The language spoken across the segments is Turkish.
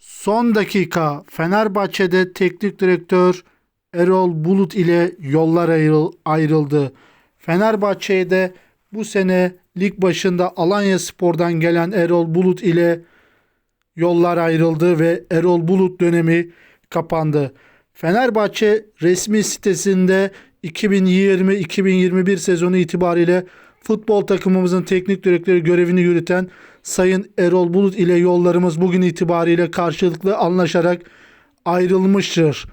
Son dakika Fenerbahçe'de teknik direktör Erol Bulut ile yollar ayrıl- ayrıldı. Fenerbahçe'de bu sene lig başında Alanya Spor'dan gelen Erol Bulut ile yollar ayrıldı ve Erol Bulut dönemi kapandı. Fenerbahçe resmi sitesinde 2020-2021 sezonu itibariyle futbol takımımızın teknik direktörü görevini yürüten Sayın Erol Bulut ile yollarımız bugün itibariyle karşılıklı anlaşarak ayrılmıştır.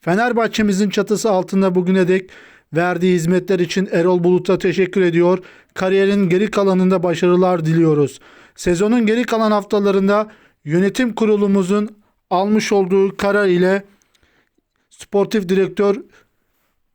Fenerbahçemizin çatısı altında bugüne dek verdiği hizmetler için Erol Bulut'a teşekkür ediyor. Kariyerin geri kalanında başarılar diliyoruz. Sezonun geri kalan haftalarında yönetim kurulumuzun almış olduğu karar ile sportif direktör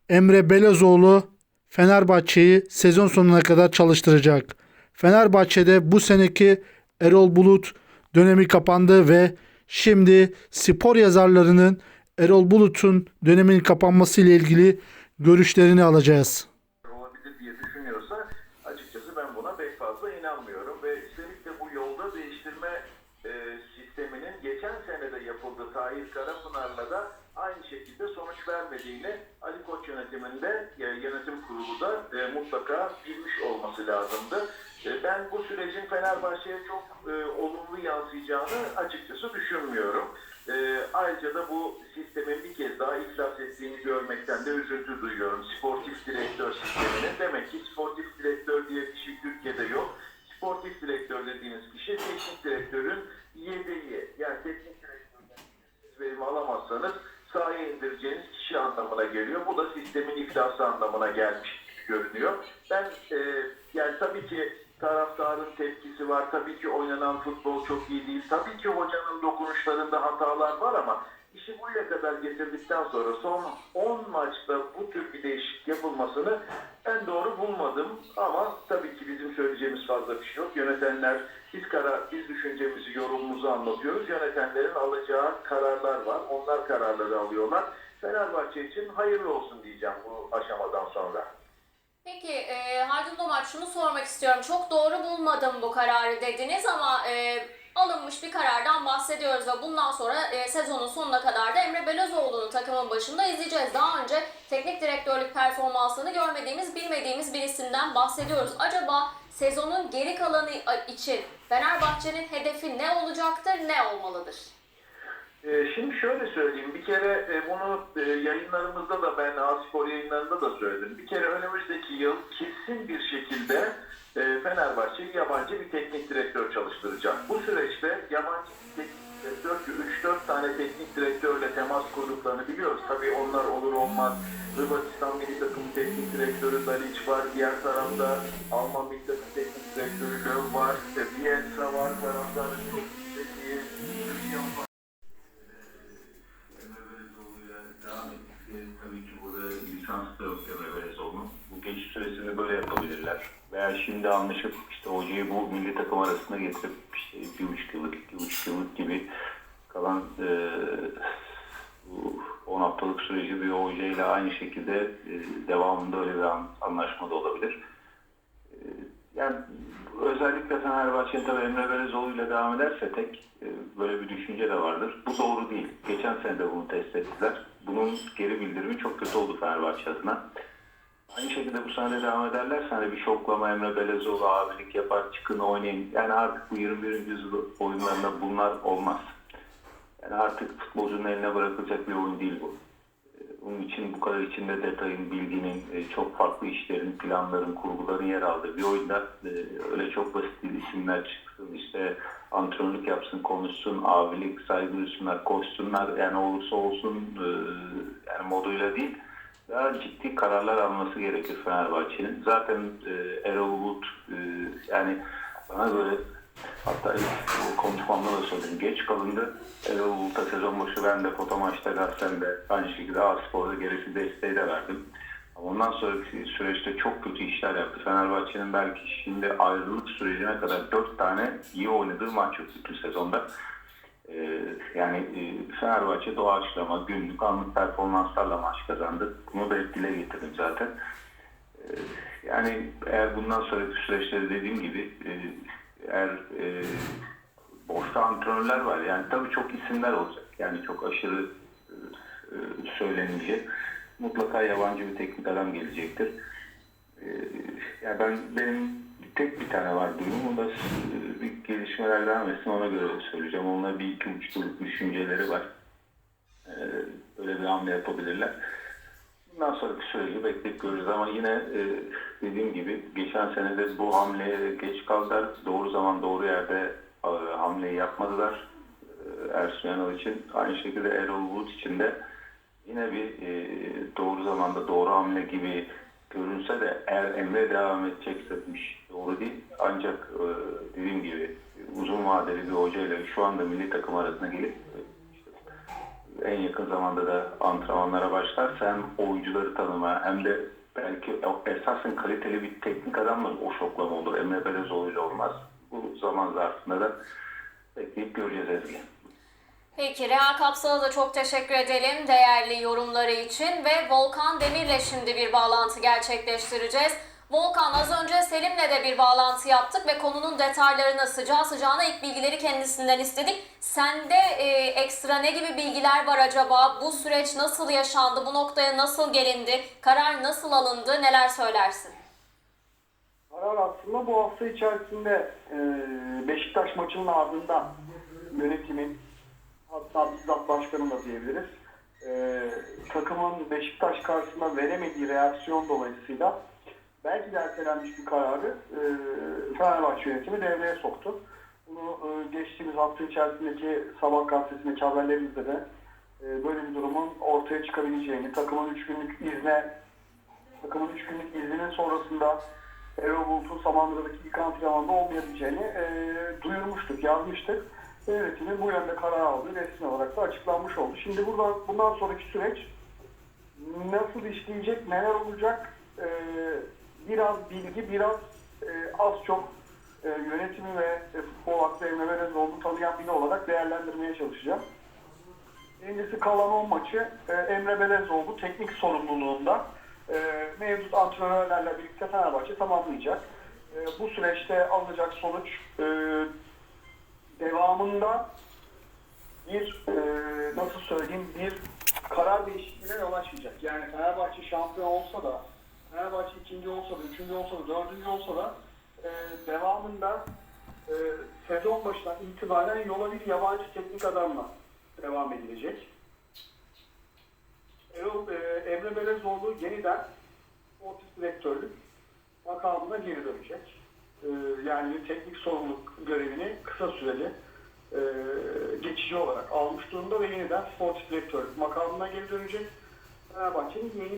Emre Belezoğlu Fenerbahçe'yi sezon sonuna kadar çalıştıracak. Fenerbahçe'de bu seneki Erol Bulut dönemi kapandı ve şimdi spor yazarlarının Erol Bulut'un dönemin kapanması ile ilgili görüşlerini alacağız. olabilir diye düşünüyorsa açıkçası ben buna pek fazla inanmıyorum ve üstelik bu yolda değiştirme e, sisteminin geçen senede yapıldığı Tahir Karapınar'la da aynı şekilde sonuç vermediğini Koç yönetiminde e, yönetim kurulu da e, mutlaka bilmiş olması lazımdı. E, ben bu sürecin Fenerbahçe'ye çok e, olumlu yansıyacağını açıkçası düşünmüyorum. E, ayrıca da bu sistemin bir kez daha iflas ettiğini görmekten de üzüntü duyuyorum. Sportif direktör sisteminin. Demek ki sportif direktör diye bir şey Türkiye'de yok. Sportif direktör dediğiniz kişi teknik direktörün yedeği. Yani teknik direktörden verim alamazsanız sahaya indireceğiniz kişi anlamına geliyor. Bu da sistemin iflası anlamına gelmiş görünüyor. Ben e, yani tabii ki taraftarın tepkisi var. Tabii ki oynanan futbol çok iyi değil. Tabii ki hocanın dokunuşlarında hatalar var ama işi buraya kadar getirdikten sonra son 10 maçta bu tür bir değişiklik yapılmasını ben doğru bulmadım. Ama tabii ki bizim söyleyeceğimiz fazla bir şey yok. Yönetenler biz karar, biz düşüncemizi, yorumumuzu anlatıyoruz. Yönetenlerin alacağı kararlar var. Onlar kararları alıyorlar. Fenerbahçe için hayırlı olsun diyeceğim bu aşamadan sonra. Peki e, Haldun Domaç şunu sormak istiyorum. Çok doğru bulmadım bu kararı dediniz ama e, alınmış bir karardan bahsediyoruz ve bundan sonra e, sezonun sonuna kadar da Emre Belözoğlu'nu takımın başında izleyeceğiz. Daha önce teknik direktörlük performansını görmediğimiz, bilmediğimiz bir isimden bahsediyoruz. Acaba sezonun geri kalanı için Fenerbahçe'nin hedefi ne olacaktır, ne olmalıdır? Ee, Şimdi şöyle söyleyeyim. Bir kere e, bunu e, yayınlarımızda da ben A-Spor yayınlarında da söyledim. Bir kere önümüzdeki yıl kesin bir şekilde e, Fenerbahçe yabancı bir teknik direktör çalıştıracak. Bu süreçte yabancı bir teknik direktör ki 3-4 tane teknik direktörle temas kurduklarını biliyoruz. Tabii onlar olur olmaz. Hırvatistan milli takım teknik direktörü Dalic var. Diğer tarafta Alman milli takım teknik direktörü Löw var. Bielsa var. Taraftarın çok istediği Christian var. Emre Belezoğlu'yla devam ettikleri tabii ki burada lisans da yok Emre Belezoğlu'nun. Bu süresini böyle yapabilirler. Veya şimdi anlaşıp işte hocayı bu milli takım arasında getirip işte bir buçuk yıllık, iki buçuk yıllık gibi kalan e, bu 10 haftalık süreci bir hocayla aynı şekilde e, devamında öyle bir an- anlaşma da olabilir. E, yani özellikle Fenerbahçe tabii Emre Belezoğlu ile devam ederse tek e, böyle bir düşünce de vardır. Bu doğru değil. Geçen sene de bunu test ettiler. Bunun geri bildirimi çok kötü oldu Fenerbahçe adına. Aynı şekilde bu sene de devam ederlerse hani bir şoklama Emre Belezoğlu abilik yapar çıkın oynayın. Yani artık bu 21. yüzyıl oyunlarında bunlar olmaz. Yani artık futbolcunun eline bırakılacak bir oyun değil bu. Ee, Bunun için bu kadar içinde detayın, bilginin, e, çok farklı işlerin, planların, kurguların yer aldığı bir oyunda e, öyle çok basit değil isimler çıksın, işte antrenörlük yapsın, konuşsun, abilik, saygı duysunlar, koşsunlar. Yani olursa olsun e, yani moduyla değil daha ciddi kararlar alması gerekir Fenerbahçe'nin. Zaten e, Erol Bulut e, yani bana göre hatta ilk konuşmamda da söyledim. Geç kalındı. Erol Bulut'a sezon başı ben de foto maçta Galatasaray'da aynı şekilde A-Spor'da gerekli desteği de verdim. Ama ondan sonraki süreçte çok kötü işler yaptı. Fenerbahçe'nin belki şimdi ayrılık sürecine kadar dört tane iyi oynadığı maç yok bütün sezonda. Ee, yani e, Fenerbahçe doğaçlama, günlük, anlık performanslarla maç kazandı. Bunu da hep dile getirdim zaten. Ee, yani eğer bundan sonraki süreçleri dediğim gibi e, eğer e, boşta antrenörler var. Yani tabii çok isimler olacak. Yani çok aşırı e, söylenince mutlaka yabancı bir teknik adam gelecektir. E, yani ben benim tek bir tane var duyum. O da e, bir gelişmeler devam etsin ona göre söyleyeceğim. Onunla bir iki üç yıllık düşünceleri var. E, öyle bir hamle yapabilirler. Bundan sonraki süreci bekleyip göreceğiz ama yine e, dediğim gibi geçen sene de bu hamleye geç kaldılar. Doğru zaman doğru yerde e, hamleyi yapmadılar. Ersun Yanal için. Aynı şekilde Erol Bulut için de yine bir doğru zamanda doğru hamle gibi görünse de eğer Emre devam edecekse bu doğru değil. Ancak e, dediğim gibi uzun vadeli bir hocayla şu anda milli takım arasına gelip e, en yakın zamanda da antrenmanlara başlarsa hem oyuncuları tanıma hem de belki esasen kaliteli bir teknik adamla o şoklama olur. Emre Belezoğlu ile olmaz. Bu zaman zarfında da bekleyip göreceğiz Ezgi. Peki Reha Kapsal'a da çok teşekkür edelim değerli yorumları için ve Volkan Demir'le şimdi bir bağlantı gerçekleştireceğiz. Volkan az önce Selim'le de bir bağlantı yaptık ve konunun detaylarını sıcağı sıcağına ilk bilgileri kendisinden istedik. Sende e, ekstra ne gibi bilgiler var acaba? Bu süreç nasıl yaşandı? Bu noktaya nasıl gelindi? Karar nasıl alındı? Neler söylersin? Karar aslında bu hafta içerisinde e, Beşiktaş maçının ardından yönetimin hatta bizzat başkanım da diyebiliriz. E, takımın Beşiktaş karşısında veremediği reaksiyon dolayısıyla belki de ertelenmiş bir kararı e, Fenerbahçe yönetimi devreye soktu. Bunu e, geçtiğimiz hafta içerisindeki sabah gazetesindeki haberlerimizde de e, böyle bir durumun ortaya çıkabileceğini, takımın 3 günlük izne takımın 3 günlük izninin sonrasında Erol Bulut'un Samandıra'daki ilk antrenmanda olmayabileceğini e, duyurmuştuk, yazmıştık. Yönetimin bu yönde karar aldığı resmi olarak da açıklanmış oldu. Şimdi burada bundan sonraki süreç nasıl işleyecek, neler olacak e, biraz bilgi, biraz e, az çok e, yönetimi ve e, futbol aklı Emre Belezoğlu'nu tanıyan biri olarak değerlendirmeye çalışacağım. Birincisi kalan 10 maçı e, Emre Belezoğlu teknik sorumluluğunda e, mevcut antrenörlerle birlikte Fenerbahçe tamamlayacak. E, bu süreçte alınacak sonuç e, devamında bir e, nasıl söyleyeyim bir karar değişikliğine yol açmayacak. Yani Fenerbahçe şampiyon olsa da Fenerbahçe ikinci olsa da, üçüncü olsa da, dördüncü olsa da e, devamında e, sezon başından itibaren yola bir yabancı teknik adamla devam edilecek. Erol, e, Emre Belezoğlu yeniden sportif direktörlük makamına geri dönecek. E, yani teknik sorumluluk görevini kısa süreli e, geçici olarak almış durumda ve yeniden sportif direktörlük makamına geri dönecek. Fenerbahçe'nin yeni